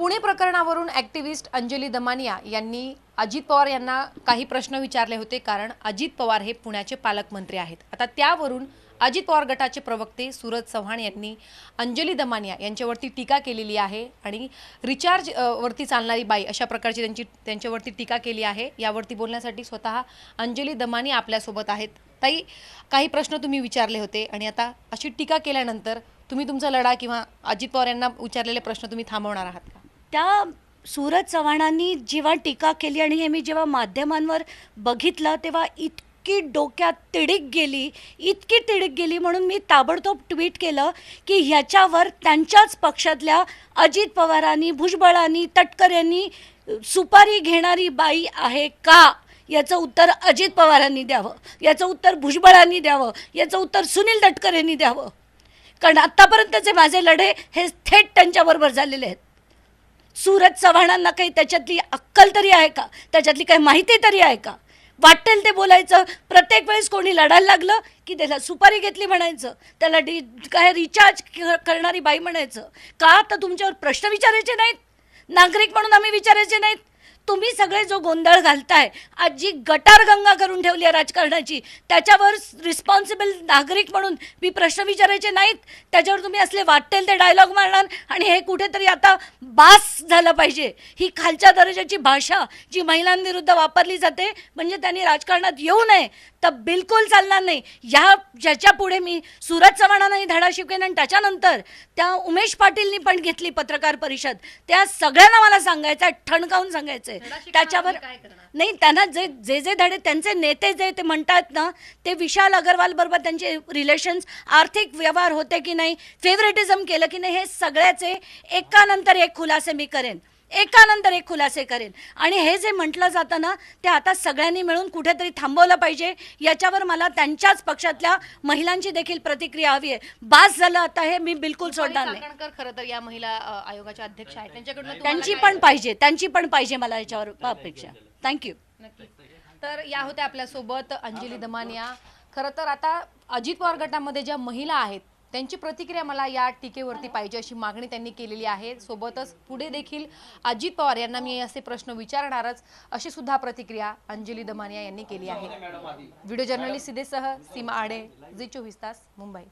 पुणे प्रकरणावरून ॲक्टिव्हिस्ट अंजली दमानिया यांनी अजित पवार यांना काही प्रश्न विचारले होते कारण अजित पवार हे पुण्याचे पालकमंत्री आहेत. आता त्यावरून अजित पवार गटाचे प्रवक्ते सूरज चव्हाण यांनी अंजली दमानिया यांच्यावरती टीका केलेली आहे आणि रिचार्ज वरती चालणारी बाई अशा प्रकारची त्यांची त्यांच्यावरती टीका केली आहे. यावरती बोलण्यासाठी स्वतः अंजली दमानिया आपल्यासोबत आहेत. ताई काही प्रश्न तुम्ही विचारले होते आणि आता अशी टीका केल्यानंतर तुम्ही तुमचा लढा किंवा अजित पवार यांना विचारलेले प्रश्न तुम्ही थांबवणार आहात का? त्या सूरज चव्हाणांनी जेव्हा टीका केली आणि हे मी जेव्हा माध्यमांवर बघितलं तेव्हा इतकी डोक्यात तिडीक गेली इतकी तिडीक गेली म्हणून मी ताबडतोब ट्विट केलं की ह्याच्यावर त्यांच्याच पक्षातल्या अजित पवारांनी भुजबळांनी तटकर यांनी सुपारी घेणारी बाई आहे का? याचं उत्तर अजित पवारांनी द्यावं. याचं उत्तर भुजबळांनी द्यावं. याचं उत्तर सुनील तटकर यांनी द्यावं. कारण आत्तापर्यंतचे माझे लढे हे थेट त्यांच्याबरोबर झालेले आहेत. सूरज चव्हाणांना काही त्याच्यातली अक्कल तरी आहे का? त्याच्यातली काही माहिती तरी आहे का? वाटेल ते बोलायचं. प्रत्येक वेळेस कोणी लढायला लागलं की त्याला सुपारी घेतली म्हणायचं. त्याला डी काय रिचार्ज क- करणारी बाई म्हणायचं. का तर तुमच्यावर प्रश्न विचारायचे नाहीत? नागरिक म्हणून आम्ही विचारायचे नाहीत? तुम्ही सगळे जो गोंधळ घालताय आज जी गटार गंगा करून ठेवली आहे राजकारणाची त्याच्यावर रिस्पॉन्सिबल नागरिक म्हणून मी प्रश्न विचारायचे नाहीत. त्याच्यावर तुम्ही असले वाटेल ते डायलॉग मारणार आणि हे कुठेतरी आता बास झालं पाहिजे. ही खालच्या दर्जाची भाषा जी महिलांविरुद्ध वापरली जाते म्हणजे त्यांनी राजकारणात येऊ नये तर बिलकुल चालणार नाही. या ज्याच्या पुढे मी सुरज चव्हाणांनाही धडा शिकवेन आणि त्याच्यानंतर त्या उमेश पाटीलनी पण घेतली पत्रकार परिषद. त्या सगळ्यांना मला सांगायचं आहे ठणकावून सांगायचं धडा आहे शिकवणार त्याच्यावर म्हणजे? नाही त्यांना जे जे जे धडे त्यांचे नेते जे ते म्हणतात ना ते विशाल अगरवाल बरोबर त्यांचे रिलेशन्स आर्थिक व्यवहार होते की नाही फेवरेटिझम केलं की नाही हे सगळ्याचे एकानंतर एक खुलासे मी करेन. एकानंतर एक खुलासे करेन. आणि हे जे म्हटलं जातं ना ते आता सगळ्यांनी मिळून कुठेतरी थांबवलं पाहिजे. याच्यावर मला त्यांच्याच पक्षातल्या महिलांची देखील प्रतिक्रिया हवी आहे. बास झालं आता हे मी बिलकुल सोडणार नाही. खरं तर या महिला आयोगाच्या अध्यक्ष आहेत. त्यांच्याकडून त्यांची पण पाहिजे. त्यांची पण पाहिजे मला याच्यावर अपेक्षा. थँक्यू तर या होत्या आपल्यासोबत अंजली दमानिया. खरं तर आता अजित पवार गटामध्ये ज्या महिला आहेत त्यांची प्रतिक्रिया मला या टीकेवरती पाहिजे अशी मागणी त्यांनी केलेली आहे. सोबतच पुढे देखील अजित पवार यांना मी असे प्रश्न विचारणारच अशी सुद्धा प्रतिक्रिया अंजली दमानिया यांनी केली आहे. व्हिडिओ जर्नलिस्ट सिद्धेसह सीमा आडे झी चोवीस तास मुंबई.